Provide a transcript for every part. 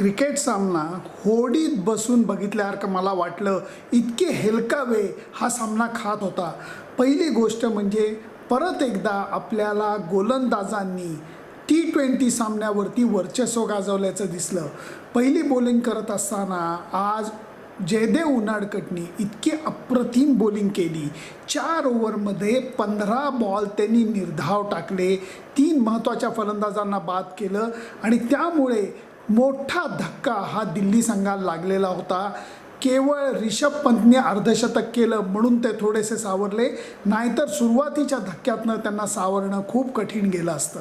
Cricket सामना होडीत बसून बघितल्यासारखं मला वाटलं इतके हेलकावे हा सामना खात होता. पहिली गोष्ट म्हणजे परत एकदा आपल्याला गोलंदाजांनी टी ट्वेंटी सामन्यावरती वर्चस्व गाजवल्याचं दिसलं. पहिली बॉलिंग करत असताना आज जयदेव उनाडकटनी इतकी अप्रतिम बॉलिंग केली. चार ओव्हरमध्ये पंधरा बॉल त्यांनी निर्धाव टाकले. तीन महत्त्वाच्या फलंदाजांना बाद केलं आणि त्यामुळे मोठा धक्का हा दिल्ली संघाला लागलेला होता. केवळ रिषभ पंतने अर्धशतक केलं म्हणून ते थोडेसे सावरले. नाहीतर सुरुवातीच्या धक्क्यातनं त्यांना सावरणं खूप कठीण गेलं असतं.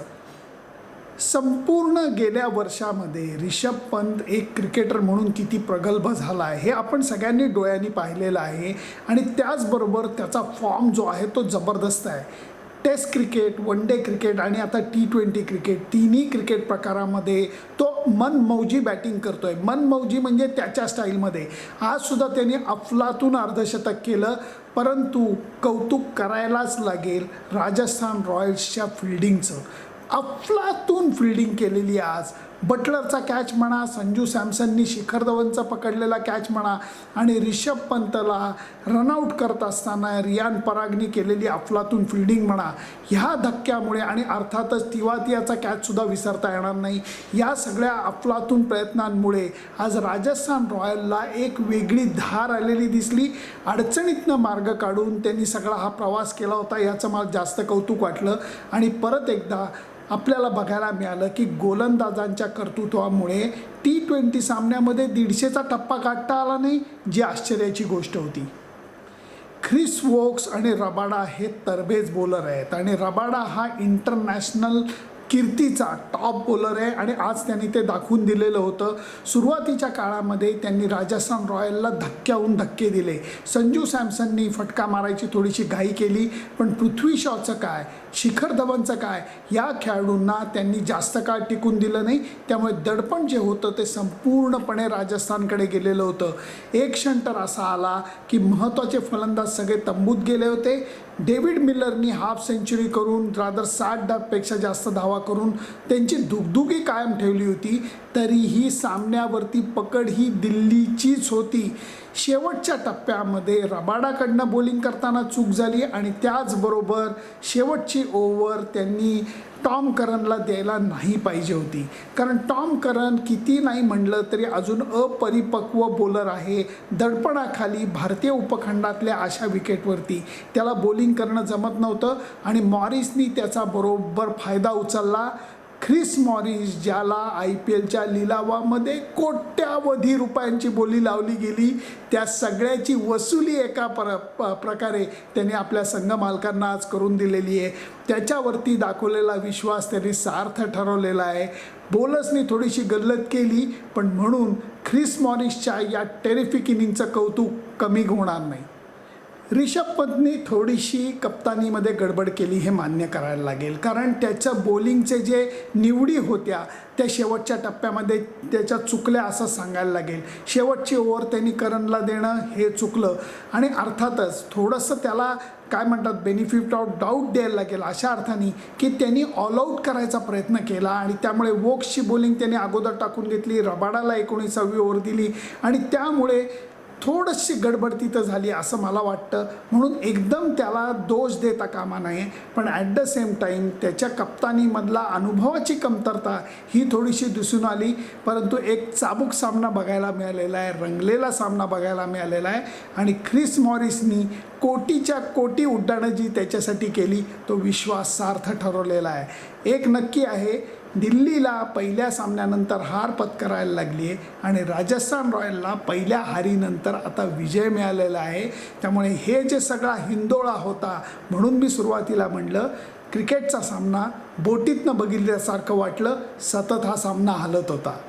संपूर्ण गेल्या वर्षामध्ये रिषभ पंत एक क्रिकेटर म्हणून किती प्रगल्भ झाला आहे हे आपण सगळ्यांनी डोळ्यांनी पाहिलेलं आहे. आणि त्याचबरोबर त्याचा फॉर्म जो आहे तो जबरदस्त आहे. Test cricket one day cricket आणि आता टी ट्वेंटी क्रिकेट तिन्ही क्रिकेट प्रकारामध्ये तो मनमौजी बॅटिंग करतो आहे मनमौजी म्हणजे त्याच्या स्टाईलमध्ये आजसुद्धा त्यांनी अफलातून अर्धशतक केलं परंतु कौतुक करायलाच लागेल राजस्थान रॉयल्सच्या फिल्डिंगचं अफलातून फिल्डिंग केलेली आज बटलरचा कॅच म्हणा संजू सॅमसननी शिखर धवनचा पकडलेला कॅच म्हणा आणि रिषभ पंतला रनआउट करत असताना रियान परागनी केलेली अफलातून फिल्डिंग म्हणा ह्या धक्क्यामुळे आणि अर्थातच तिवातियाचा कॅचसुद्धा विसरता येणार नाही. या सगळ्या अफलातून प्रयत्नांमुळे आज राजस्थान रॉयलला एक वेगळी धार आलेली दिसली. अडचणीतनं मार्ग काढून त्यांनी सगळा हा प्रवास केला होता याचं मला जास्त कौतुक वाटलं. आणि परत एकदा आपल्याला बघायला मिळालं की गोलंदाजांच्या कर्तृत्वामुळे टी ट्वेंटी सामन्यामध्ये दीडशेचा टप्पा काढता आला नाही जी आश्चर्याची गोष्ट होती. ख्रिस वोक्स आणि रबाडा हे तरबेज बॉलर आहेत आणि रबाडा हा इंटरनॅशनल कीर्तीचा टॉप बॉलर आहे. आणि आज त्यांनी ते दाखवून दिलेलं होतं. सुरुवातीच्या काळामध्ये त्यांनी राजस्थान रॉयलला धक्क्याहून धक्के दिले. संजू सॅमसननी फटका मारायची थोडीशी घाई केली. पण पृथ्वी शॉचं काय? शिखर धवनचं काय? या खेळाडूंना त्यांनी जास्त काळ टिकून दिलं नाही. त्यामुळे दडपण जे होतं ते संपूर्णपणे राजस्थानकडे गेलेलं होतं. एक क्षण तर असा आला की महत्त्वाचे फलंदाज सगळे तंबूत गेले होते. डेव्हिड मिलरनी हाफ सेंचुरी करून रादर साठ डावपेक्षा जास्त धावा करून त्यांची दुगदुगी कायम ठेवली होती तरीही सामन्यावरती पकड ही दिल्लीचीच होती. शेवटच्या टप्प्यामध्ये रबाडाकडनं बॉलिंग करताना चूक झाली आणि त्याचबरोबर शेवटची ओव्हर त्यांनी टॉम करनला द्यायला नाही पाहिजे होती. कारण टॉम करन किती नाही म्हणलं तरी अजून अपरिपक्व बॉलर आहे. दडपणाखाली भारतीय उपखंडातल्या अशा विकेटवरती त्याला बॉलिंग करणं जमत नव्हतं आणि मॉरिसनी त्याचा बरोबर फायदा उचलला. ख्रिस मॉरिस ज्याला आय पी एलच्या लिलावामध्ये कोट्यावधी रुपयांची बोली लावली गेली त्या सगळ्याची वसुली एका प्र प- प्रकारे त्यांनी आपल्या संघ मालकांना आज करून दिलेली आहे. त्याच्यावरती दाखवलेला विश्वास त्यांनी सार्थ ठरवलेला आहे. बोलसनी थोडीशी गल्लत केली पण म्हणून ख्रिस मॉरिसच्या या टेरिफिक इनिंगचं कौतुक कमी होणार नाही. रिषभ पंतनी थोडीशी कप्तानीमध्ये गडबड केली हे मान्य करायला लागेल. कारण त्याच्या बॉलिंगचे जे निवडी होत्या त्या शेवटच्या टप्प्यामध्ये त्याच्या चुकल्या असं सांगायला लागेल. शेवटची ओव्हर त्यांनी करनला देणं हे चुकलं. आणि अर्थातच थोडंसं त्याला काय म्हणतात बेनिफिट ऑफ डाऊट द्यायला लागेल अशा अर्थाने की त्यांनी ऑल आऊट करायचा प्रयत्न केला आणि त्यामुळे वोक्सची बॉलिंग त्यांनी अगोदर टाकून घेतली रबाडाला एकोणीसावी ओव्हर दिली आणि त्यामुळे थोडीशी गडबड तिथं झाली असं मला वाटतं. म्हणून एकदम त्याला दोष देता कामा नये. पण ॲट द सेम टाईम त्याच्या कप्तानीमधला अनुभवाची कमतरता ही थोडीशी दिसून आली. परंतु एक चाबूक सामना बघायला मिळालेला आहे. रंगलेला सामना बघायला मिळालेला आहे. आणि ख्रिस मॉरिसनी कोटीच्या कोटी उड्डाणं जी त्याच्यासाठी केली तो विश्वास सार्थ ठरवलेला आहे. एक नक्की आहे दिल्लीला पहिल्या सामन्यानंतर हार पत्करायला लागली आहे आणि राजस्थान रॉयलला पहिल्या हारीनंतर आता विजय मिळालेला आहे. त्यामुळे हे जे सगळा हिंदोळा होता म्हणून मी सुरुवातीला म्हणलं क्रिकेटचा सामना बोटीतनं बघितल्यासारखं वाटलं सतत हा सामना हलत होता.